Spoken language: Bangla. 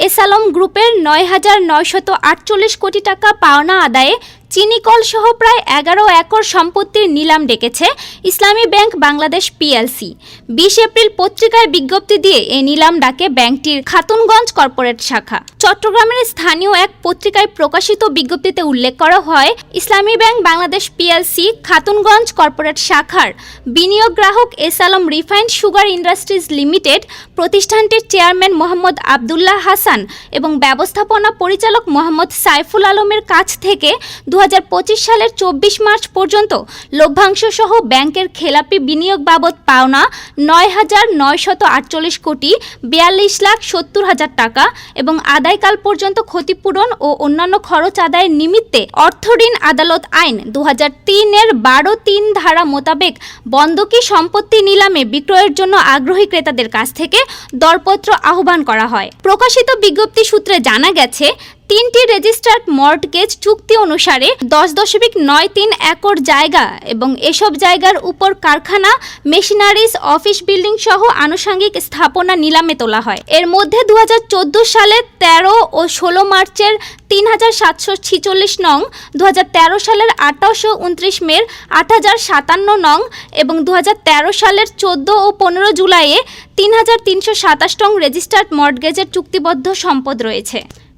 এসালম গ্রুপের নয় হাজার নয়শত আটচল্লিশ কোটি টাকা পাওনা আদায়ে চিনিকল সহ প্রায় এগারো একর সম্পত্তির নিলাম ডেকেছে ইসলামী ব্যাংক বাংলাদেশ পিএলসি। বিশ এপ্রিল পত্রিকায় বিজ্ঞপ্তি দিয়ে এই নিলাম ডাকে ব্যাংকটির খাতুনগঞ্জ কর্পোরেট শাখা। চট্টগ্রামের স্থানীয় এক পত্রিকায় প্রকাশিত বিজ্ঞপ্তিতে উল্লেখ করা হয়, Islami bank Bangladesh PLC Khatunganj corporate শাখার বিনিয়োগ গ্রাহক S Alam refined sugar industries limited, প্রতিষ্ঠানটির চেয়ারম্যান মোহাম্মদ আবদুল্লাহ হাসান এবং ব্যবস্থাপনা পরিচালক মোহাম্মদ সাইফুল আলমের কাছ থেকে দু সালের চব্বিশ মার্চ পর্যন্ত লভ্যাংশ সহ ব্যাংকের খেলাপি বিনিয়োগ বাবদ পাওনা নয় হাজার নয়শত আটচল্লিশ কোটি বিয়াল্লিশ লাখ সত্তর হাজার টাকা এবং আদায়কাল পর্যন্ত ক্ষতিপূরণ ও অন্যান্য খরচ আদায়ের নিমিত্তে অর্থঋণ আদালত আইন দু তিনের বারো তিন ধারা মোতাবেক বন্ধকি সম্পত্তি নিলামে বিক্রয়ের জন্য আগ্রহী ক্রেতাদের কাছ থেকে দরপত্র আহ্বান করা হয়। প্রকাশিত বিজ্ঞপ্তি সূত্রে জানা গেছে তিনটি রেজিস্টার্ড মর্টগেজ চুক্তি অনুসারে দশ দশমিক নয় তিন একর জায়গা এবং এসব জায়গার উপর কারখানা মেশিনারিজ অফিস বিল্ডিং সহ আনুষঙ্গিক স্থাপনা নিলামে তোলা হয়। এর মধ্যে দু সালে তেরো ও ষোলো মার্চের তিন হাজার সাতশো ছিচল্লিশ নং দু হাজার তেরো সালের আঠাশো উনত্রিশ মের আট হাজার সাতান্ন নং এবং দু হাজার তেরো সালের চোদ্দ ও পনেরো জুলাইয়ে তিন হাজার তিনশো সাতাশ নং রেজিস্টার্ড মর্টগেজের চুক্তিবদ্ধ সম্পদ রয়েছে।